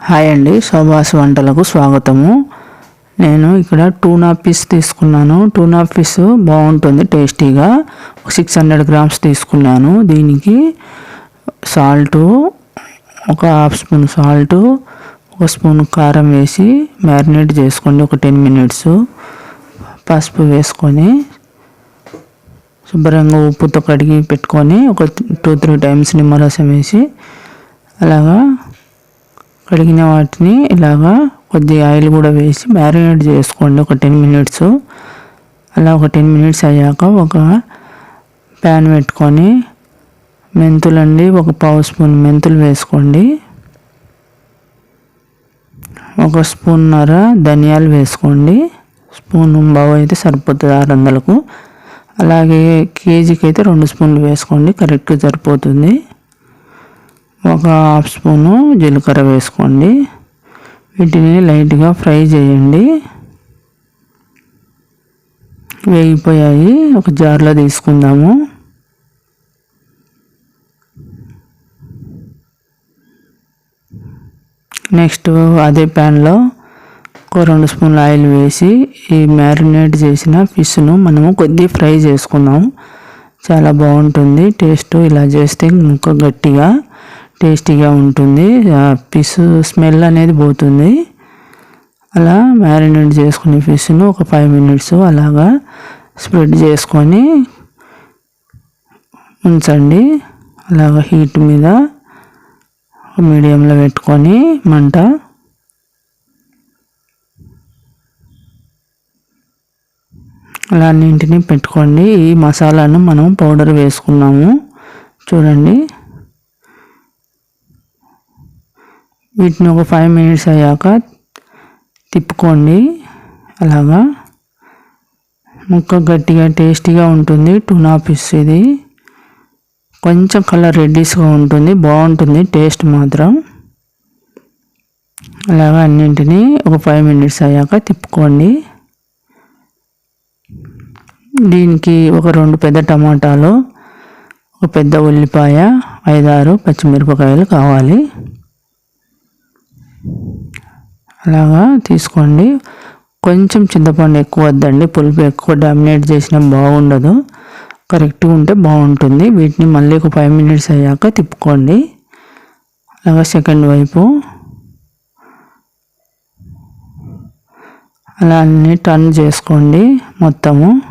Hi అండి శోభాస్ వంటలకు స్వాగతము. నేను ఇక్కడ టూనా పీస్ తీసుకున్నాను. టూనా పీస్ బాగుంటుంది టేస్టీగా. సిక్స్ హండ్రెడ్ గ్రామ్స్ తీసుకున్నాను. దీనికి సాల్టు ఒక హాఫ్ స్పూన్ సాల్టు ఒక స్పూన్ కారం వేసి మ్యారినేట్ చేసుకోండి ఒక టెన్ మినిట్స్. పసుపు వేసుకొని శుభ్రంగా ఉప్పుతో కడిగి పెట్టుకొని ఒక టూ త్రీ టైమ్స్ నిమ్మరసం వేసి అలాగా కడిగిన వాటిని ఇలాగా కొద్దిగా ఆయిల్ కూడా వేసి మ్యారినేట్ చేసుకోండి. ఒక టెన్ మినిట్స్. అలా ఒక టెన్ మినిట్స్ అయ్యాక ఒక ప్యాన్ పెట్టుకొని మెంతులండి ఒక పావు స్పూన్ మెంతులు వేసుకోండి. ఒక స్పూన్నర ధనియాలు వేసుకోండి. స్పూన్ బావు అయితే సరిపోతుంది ఆరు వందలకు. అలాగే కేజీకి అయితే రెండు స్పూన్లు వేసుకోండి కరెక్ట్గా సరిపోతుంది. ఒక హాఫ్ స్పూను జీలకర్ర వేసుకోండి. వీటిని లైట్గా ఫ్రై చేయండి. వేగిపోయాయి. ఒక జార్లో తీసుకుందాము. నెక్స్ట్ అదే ప్యాన్లో ఒక రెండు స్పూన్ల ఆయిల్ వేసి ఈ మ్యారినేట్ చేసిన ఫిష్ను మనము కొద్దిగా ఫ్రై చేసుకుందాం. చాలా బాగుంటుంది. టేస్ట్ ఇలా చేస్తే ఇంకా గట్టిగా టేస్టీగా ఉంటుంది. ఫిష్ స్మెల్ అనేది పోతుంది. అలా మ్యారినేట్ చేసుకునే ఫిష్ను ఒక ఫైవ్ మినిట్స్ అలాగా స్ప్రెడ్ చేసుకొని ఉంచండి. అలాగా హీట్ మీద మీడియంలో పెట్టుకొని మంట. అలా అన్నింటినీ పెట్టుకోండి. ఈ మసాలాను మనం పౌడర్ వేసుకున్నాము. చూడండి. వీటిని ఒక ఫైవ్ మినిట్స్ అయ్యాక తిప్పుకోండి. అలాగా? ముక్క గట్టిగా టేస్టీగా ఉంటుంది. టూనా పీస్ ఇది. కొంచెం కలర్ రెడ్డిష్గా ఉంటుంది. బాగుంటుంది. టేస్ట్ మాత్రం. అలాగా అన్నింటినీ ఒక ఫైవ్ మినిట్స్ అయ్యాక తిప్పుకోండి. దీనికి ఒక రెండు పెద్ద టమాటాలు ఒక పెద్ద ఉల్లిపాయ ఐదారు పచ్చిమిరపకాయలు కావాలి. అలాగా తీసుకోండి. కొంచెం చింతపండు ఎక్కువ వద్దండి. పులుపు ఎక్కువ డామినేట్ చేసినా బాగుండదు. కరెక్ట్గా ఉంటే బాగుంటుంది. వీటిని మళ్ళీ ఒక ఫైవ్ మినిట్స్ అయ్యాక తిప్పుకోండి. అలాగా సెకండ్ వైపు. అలా అన్నీ టర్న్ చేసుకోండి మొత్తము.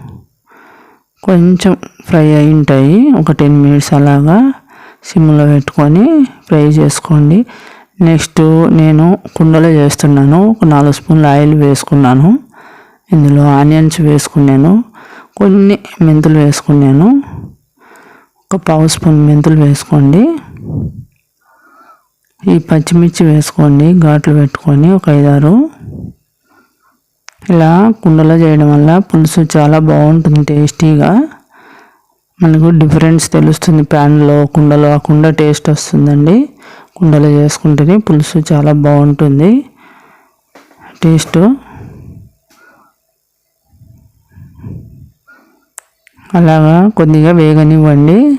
కొంచెం ఫ్రై అయి ఉంటాయి. ఒక టెన్ మినిట్స్ అలాగా సిమ్లో పెట్టుకొని ఫ్రై చేసుకోండి. నెక్స్ట్ నేను కుండలో చేస్తున్నాను. ఒక నాలుగు స్పూన్లు ఆయిల్ వేసుకున్నాను. ఇందులో ఆనియన్స్ వేసుకున్నాను. కొన్ని మెంతులు వేసుకున్నాను. ఒక పావు స్పూన్ మెంతులు వేసుకోండి. ఈ పచ్చిమిర్చి వేసుకోండి. ఘాట్లు పెట్టుకొని ఒక ఐదారు. ఇలా కుండలో చేయడం వల్ల పులుసు చాలా బాగుంటుంది టేస్టీగా. మనకు డిఫరెన్స్ తెలుస్తుంది ప్యాన్లో కుండలో ఆ కుండ టేస్ట్ వస్తుందండి. కుండలో చేసుకుంటేనే పులుసు చాలా బాగుంటుంది. టేస్ట్. అలాగా కొద్దిగా వేగనివ్వండి.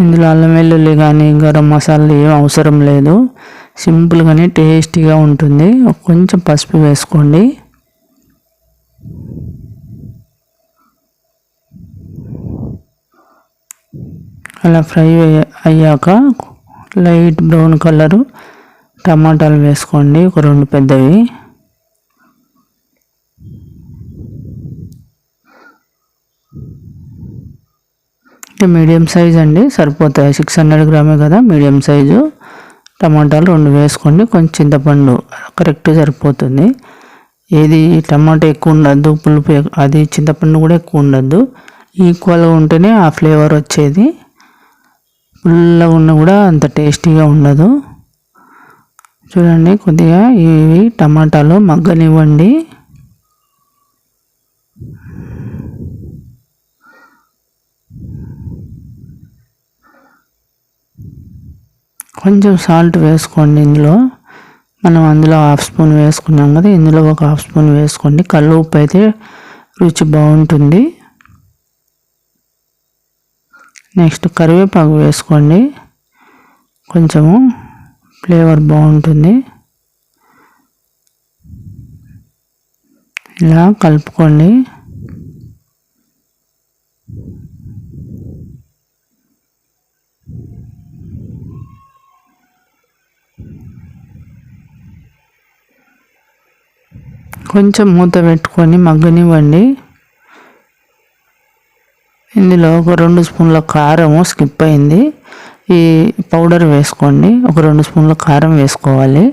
ఇందులో అల్లం వెల్లుల్లి కానీ గరం మసాలా ఏం అవసరం లేదు. సింపుల్గానే టేస్టీగా ఉంటుంది. కొంచెం పసుపు వేసుకోండి. అలా ఫ్రై అయ్యాక లైట్ బ్రౌన్ కలరు టమాటాలు వేసుకోండి. ఒక రెండు పెద్దవి. మీడియం సైజ్ అండి సరిపోతాయి. సిక్స్ హండ్రెడ్ గ్రామే కదా మీడియం సైజు. టమాటాలు రెండు వేసుకోండి. కొంచెం చింతపండు కరెక్ట్ సరిపోతుంది. ఏది టమాటా ఎక్కువ ఉండద్దు పులుపు అది చింతపండు కూడా ఎక్కువ ఉండద్దు. ఈక్వల్గా ఉంటేనే ఆ ఫ్లేవర్ వచ్చేది. పుల్లగా ఉన్న కూడా అంత టేస్టీగా ఉండదు. చూడండి కొద్దిగా ఇవి టమాటాలు మగ్గనివ్వండి. కొంచెం సాల్ట్ వేసుకోండి ఇందులో. మనం అందులో హాఫ్ స్పూన్ వేసుకున్నాం కదా ఇందులో ఒక హాఫ్ స్పూన్ వేసుకోండి. కళ్ళు ఉప్పు అయితే రుచి బాగుంటుంది. నెక్స్ట్ కరివేపాకు వేసుకోండి. కొంచెము ఫ్లేవర్ బాగుంటుంది. ఇలా కలుపుకోండి. కొంచెం మూత పెట్టుకొని మగ్గనివ్వండి. ఇందులో ఒక రెండు స్పూన్ల కారం స్కిప్ అయింది. ఈ పౌడర్ వేసుకోండి. ఒక రెండు స్పూన్ల కారం వేసుకోవాలి.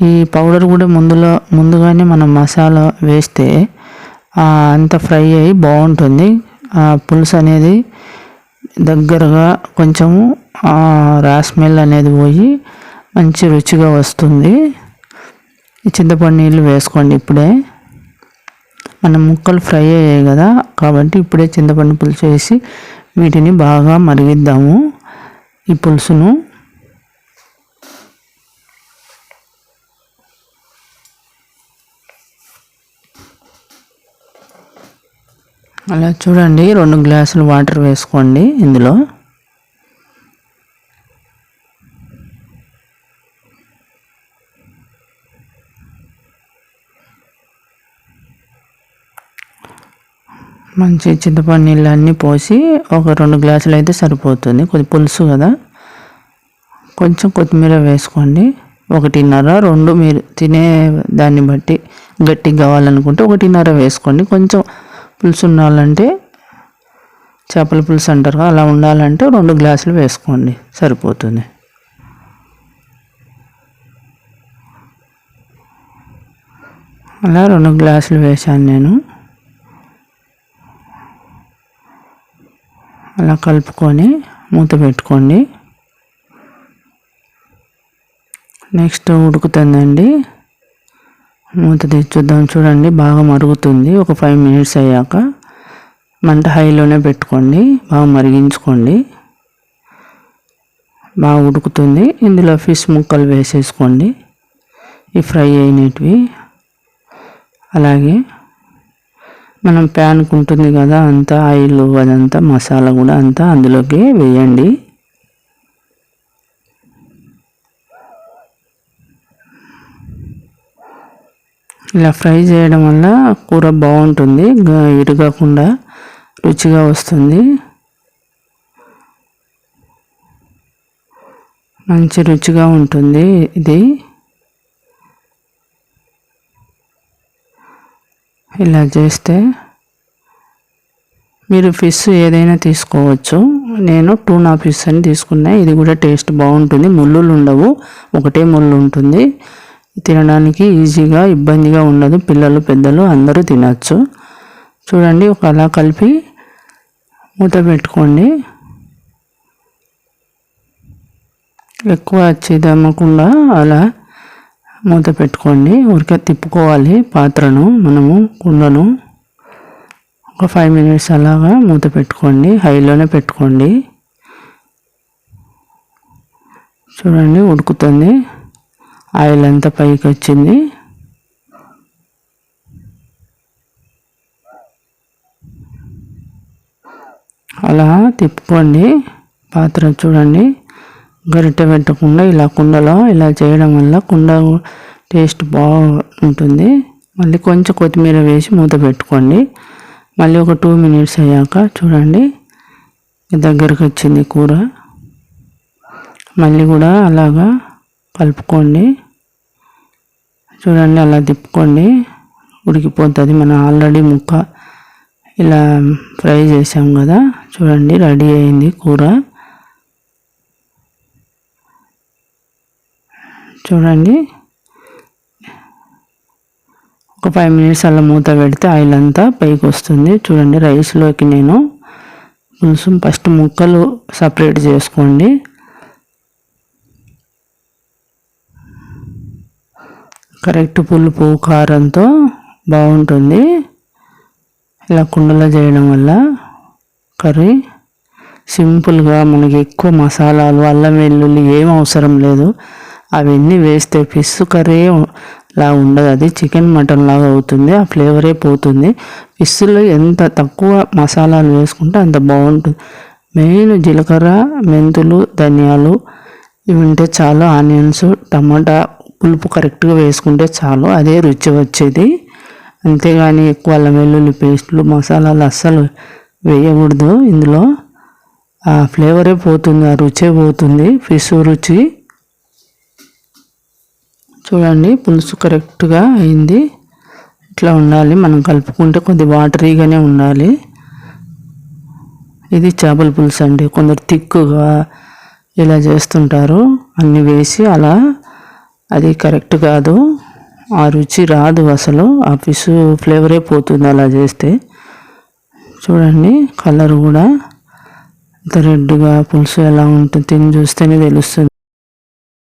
ఈ పౌడర్ కూడా ముందులో ముందుగానే మనం మసాలా వేస్తే అంత ఫ్రై అయ్యి బాగుంటుంది. ఆ పులుసు అనేది దగ్గరగా కొంచెము రా స్మెల్ అనేది పోయి మంచి రుచిగా వస్తుంది. ఈ చింతపండు నీళ్ళు వేసుకోండి ఇప్పుడే. మన ముక్కలు ఫ్రై అయ్యాయి కదా కాబట్టి ఇప్పుడే చింతపండు పులుసు వేసి వీటిని బాగా మరిగిద్దాము. ఈ పులుసును అలా చూడండి రెండు గ్లాసులు వాటర్ వేసుకోండి ఇందులో. మంచి చింతపండు నీళ్ళు అన్నీ పోసి ఒక రెండు గ్లాసులు అయితే సరిపోతుంది. కొద్ది పులుసు కదా. కొంచెం కొత్తిమీర వేసుకోండి. ఒకటిన్నర రెండు మీరు తినే దాన్ని బట్టి గట్టిగా కావాలనుకుంటే ఒకటిన్నర వేసుకోండి. కొంచెం పులుసు ఉండాలంటే చేపల పులుసు అంటారు అలా ఉండాలంటే రెండు గ్లాసులు వేసుకోండి. సరిపోతుంది. అలా రెండు గ్లాసులు వేసాను నేను. అలా కలుపుకొని మూత పెట్టుకోండి. నెక్స్ట్ ఉడుకుతుందండి. మూత తెచ్చుద్దాం చూడండి బాగా మరుగుతుంది. ఒక ఫైవ్ మినిట్స్ అయ్యాక మంట హైలోనే పెట్టుకోండి. బాగా మరిగించుకోండి. బాగా ఉడుకుతుంది. ఇందులో ఫిష్ ముక్కలు వేసేసుకోండి. ఈ ఫ్రై అయినవి. అలాగే మనం ప్యాన్కి ఉంటుంది కదా అంతా ఆయిల్ అదంతా మసాలా కూడా అంతా అందులోకి వేయండి. ఇలా ఫ్రై చేయడం వల్ల కూర బాగుంటుంది ఇరగకుండా రుచిగా వస్తుంది. మంచి రుచిగా ఉంటుంది ఇది. ఇలా చేస్తే మీరు ఫిష్ ఏదైనా తీసుకోవచ్చు. నేను టూనా ఫిష్ అని తీసుకున్నా. ఇది కూడా టేస్ట్ బాగుంటుంది. ముళ్ళులు ఉండవు. ఒకటే ముళ్ళు ఉంటుంది. తినడానికి ఈజీగా ఇబ్బందిగా ఉండదు. పిల్లలు పెద్దలు అందరూ తినచ్చు. చూడండి ఒక అలా కలిపి మూత పెట్టుకోండి. ఎక్కువ చిదమ్మకుండా అలా మూత పెట్టుకోండి. ఊరికే తిప్పుకోవాలి పాత్రను మనము కుండను. ఒక ఫైవ్ మినిట్స్ అలాగా మూత పెట్టుకోండి. హైలోనే పెట్టుకోండి. చూడండి ఉడుకుతుంది. ఆయిల్ అంతా పైకి వచ్చింది. అలా తిప్పుకోండి. పాత్ర చూడండి. గరిటె పెట్టకుండా ఇలా కుండలో ఇలా చేయడం వల్ల కుండ టేస్ట్ బాగుంటుంది. మళ్ళీ కొంచెం కొత్తిమీర వేసి మూత పెట్టుకోండి. మళ్ళీ ఒక టూ మినిట్స్ అయ్యాక చూడండి దగ్గరకు వచ్చింది కూర. మళ్ళీ కూడా అలాగా కలుపుకోండి. చూడండి అలా తిప్పుకోండి. ఉడికిపోతుంది. మనం ఆల్రెడీ ముక్క ఇలా ఫ్రై చేసాం కదా. చూడండి రెడీ అయింది కూర. చూడండి. ఒక ఫైవ్ మినిట్స్ అలా మూత పెడితే ఆయిల్ అంతా పైకి వస్తుంది. చూడండి రైస్లోకి నేను పులుసు ఫస్ట్ ముక్కలు సపరేట్ చేసుకోండి. కరెక్ట్ పులుపు కారంతో బాగుంటుంది. ఇలా కుండలో చేయడం వల్ల కర్రీ సింపుల్గా మనకి ఎక్కువ మసాలాలు అల్లం వెల్లుల్లి ఏం అవసరం లేదు. అవన్నీ వేస్తే ఫిష్ కర్రీ లా ఉండదు. అది చికెన్ మటన్ లాగా అవుతుంది. ఆ ఫ్లేవరే పోతుంది. ఫిష్లో ఎంత తక్కువ మసాలాలు వేసుకుంటే అంత బాగుంటుంది. మెయిన్ జీలకర్ర మెంతులు ధనియాలు ఇవి ఉంటే చాలు. ఆనియన్స్ టమాటా పులుపు కరెక్ట్గా వేసుకుంటే చాలు. అదే రుచి వచ్చేది. అంతేగాని ఎక్కువ అల్లం వెల్లుల్లి పేస్ట్లు మసాలాలు అస్సలు వేయకూడదు ఇందులో. ఆ ఫ్లేవరే పోతుంది. ఆ రుచే పోతుంది. ఫిష్ రుచి చూడండి పులుసు కరెక్ట్గా అయింది. ఇట్లా ఉండాలి మనం కలుపుకుంటే కొద్ది వాటరీగానే ఉండాలి. ఇది చేపల పులుసు అండి. కొందరు తిక్కుగా ఇలా చేస్తుంటారు. అన్నీ వేసి అలా అది కరెక్ట్ కాదు. ఆ రుచి రాదు అసలు. ఆ ఫిష్ ఫ్లేవరే పోతుంది అలా చేస్తే. చూడండి కలర్ కూడా. ఇంత రెడ్గా పులుసు ఎలా ఉంటుంది తిని చూస్తేనే తెలుస్తుంది.